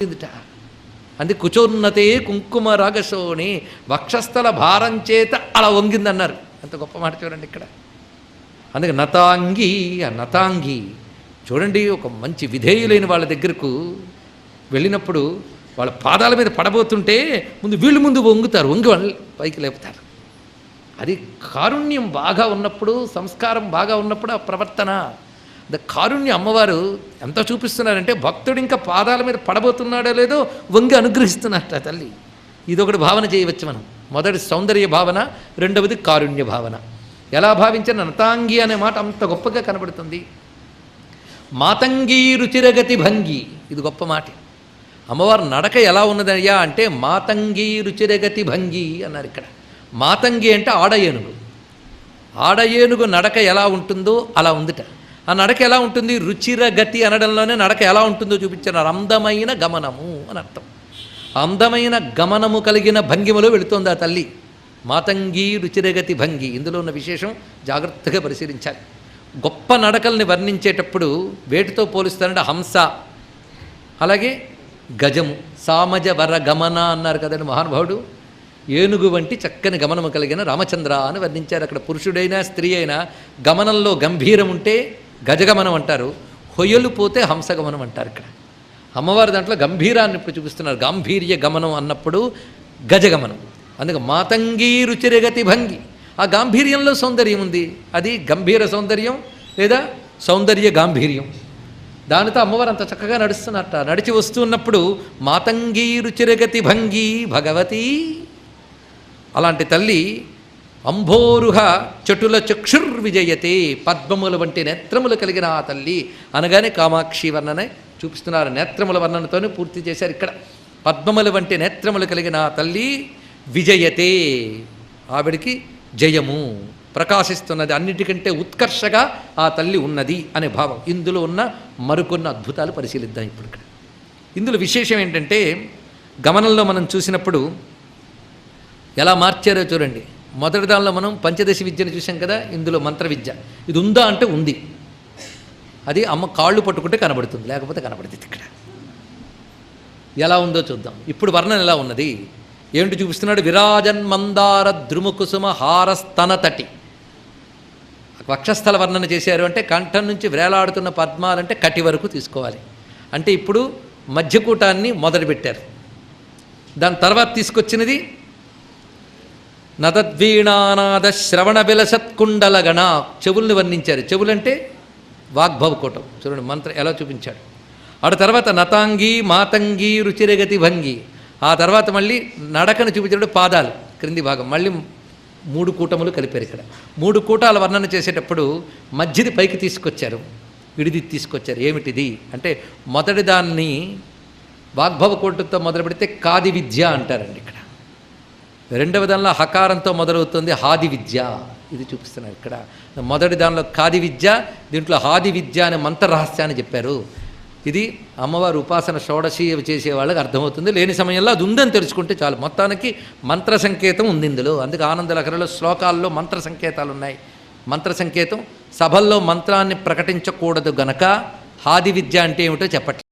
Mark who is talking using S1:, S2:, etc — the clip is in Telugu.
S1: వంగిందిట అందుకే కుచోన్నతే కుంకుమ రాగశోని వక్షస్థల భారం చేత అలా వంగిందన్నారు. అంత గొప్ప మాట చూడండి ఇక్కడ. అందుకే నతాంగి ఆ నతాంగి చూడండి ఒక మంచి విధేయులైన వాళ్ళ దగ్గరకు వెళ్ళినప్పుడు వాళ్ళ పాదాల మీద పడబోతుంటే ముందు వీళ్ళు ముందు వంగుతారు వంగి పైకి లేపుతారు. అది కారుణ్యం బాగా ఉన్నప్పుడు సంస్కారం బాగా ఉన్నప్పుడు ఆ ప్రవర్తన. ద కారుణ్య అమ్మవారు ఎంత చూపిస్తున్నారంటే భక్తుడు ఇంకా పాదాల మీద పడబోతున్నాడో లేదో వంగి అనుగ్రహిస్తున్నట్ట తల్లి. ఇది ఒకటి భావన చేయవచ్చు మనం. మొదటి సౌందర్య భావన రెండవది కారుణ్య భావన. ఎలా భావించిన నతాంగి అనే మాట అంత గొప్పగా కనబడుతుంది. మాతంగీ రుచిరగతి భంగి. ఇది గొప్ప మాట. అమ్మవారు నడక ఎలా ఉన్నదయ్యా అంటే మాతంగీ రుచిరగతి భంగి అన్నారు ఇక్కడ. మాతంగి అంటే ఆడ ఏనుగు. ఆడ ఏనుగు నడక ఎలా ఉంటుందో అలా ఉందిట. ఆ నడక ఎలా ఉంటుంది? రుచిరగతి అనడంలోనే నడక ఎలా ఉంటుందో చూపించారు అందమైన గమనము అని అర్థం. అందమైన గమనము కలిగిన భంగిమలో వెళుతోంది ఆ తల్లి. మాతంగి రుచిరగతి భంగి. ఇందులో ఉన్న విశేషం జాగ్రత్తగా పరిశీలించాలి. గొప్ప నడకల్ని వర్ణించేటప్పుడు వేటితో పోలుస్తారంటే హంస. అలాగే గజము. సామజ వర గమన అన్నారు కదండి మహానుభావుడు. ఏనుగు వంటి చక్కని గమనము కలిగిన రామచంద్ర అని వర్ణించారు. అక్కడ పురుషుడైనా స్త్రీ అయినా గమనంలో గంభీరం ఉంటే గజగమనం అంటారు. హొయ్యలు పోతే హంసగమనం అంటారు ఇక్కడ. అమ్మవారి దాంట్లో గంభీరాన్ని ఇప్పుడు చూపిస్తున్నారు. గాంభీర్య గమనం అన్నప్పుడు గజగమనం. అందుకే మాతంగీ రుచిరగతి భంగి. ఆ గాంభీర్యంలో సౌందర్యం ఉంది. అది గంభీర సౌందర్యం లేదా సౌందర్య గాంభీర్యం. దానితో అమ్మవారు అంత చక్కగా నడుస్తున్నట్ట. నడిచి వస్తున్నప్పుడు మాతంగీ రుచిరగతి భంగి భగవతి. అలాంటి తల్లి అంభోరుహ చటుల చక్షుర్విజయతే పద్మముల వంటి నేత్రములు కలిగిన ఆ తల్లి అనగానే కామాక్షి వర్ణనే చూపిస్తున్నారు. నేత్రముల వర్ణనతోనే పూర్తి చేశారు ఇక్కడ. పద్మముల వంటి నేత్రములు కలిగిన ఆ తల్లి విజయతే. ఆవిడికి జయము ప్రకాశిస్తున్నది. అన్నిటికంటే ఉత్కర్షగా ఆ తల్లి ఉన్నది అనే భావం. ఇందులో ఉన్న మరికొన్ని అద్భుతాలు పరిశీలిద్దాం ఇప్పుడు ఇక్కడ. ఇందులో విశేషం ఏంటంటే గమనంలో మనం చూసినప్పుడు ఎలా మార్చారో చూడండి. మొదటి దానిలో మనం పంచదశి విద్యను చూసాం కదా ఇందులో మంత్ర విద్య. ఇది ఉందా అంటే ఉంది. అది అమ్మ కాళ్ళు పట్టుకుంటే కనబడుతుంది లేకపోతే కనబడుతుంది ఇక్కడ. ఎలా ఉందో చూద్దాం. ఇప్పుడు వర్ణన ఎలా ఉన్నది? ఏమిటి చూపిస్తున్నాడు? విరాజన్ మందార ద్రుముకుసుమ హారస్తన తటి. వక్షస్థల వర్ణన చేశారు అంటే కంఠం నుంచి వేలాడుతున్న పద్మాలంటే కటి వరకు తీసుకోవాలి. అంటే ఇప్పుడు మధ్యకూటాన్ని మొదలుపెట్టారు. దాని తర్వాత తీసుకొచ్చినది నదద్వీణానాద శ్రవణ విలసత్కుండల గణ చెవుల్ని వర్ణించారు. చెవులంటే వాగ్భవకూటం. చూడండి మంత్రం ఎలా చూపించాడు. ఆడ తర్వాత నతాంగి మాతంగి రుచిరగతి భంగి. ఆ తర్వాత మళ్ళీ నడకను చూపించాడు పాదాలు క్రింది భాగం. మళ్ళీ మూడు కూటములు కలిపారు ఇక్కడ. మూడు కూటాల వర్ణన చేసేటప్పుడు మధ్యది పైకి తీసుకొచ్చారు. విడిది తీసుకొచ్చారు. ఏమిటిది? అంటే మొదటి దాన్ని వాగ్భవ కోటుతో మొదలు పెడితే కాది విద్య అంటారండి ఇక్కడ. రెండవ దానిలో హకారంతో మొదలవుతుంది హాది విద్య. ఇది చూపిస్తున్నారు ఇక్కడ. మొదటి దానిలో ఖాది విద్య దీంట్లో హాది విద్య అనే మంత్ర రహస్యాన్ని చెప్పారు. ఇది అమ్మవారి ఉపాసన షోడశి చేసే వాళ్ళకి అర్థమవుతుంది. లేని సమయంలో అది ఉందని తెలుసుకుంటే చాలు. మొత్తానికి మంత్ర సంకేతం ఉంది ఇందులో. అందుకే ఆనందలహరిలో శ్లోకాల్లో మంత్ర సంకేతాలు ఉన్నాయి. మంత్ర సంకేతం సభల్లో మంత్రాన్ని ప్రకటించకూడదు గనక హాది విద్య అంటే ఏమిటో చెప్పట్లేదు.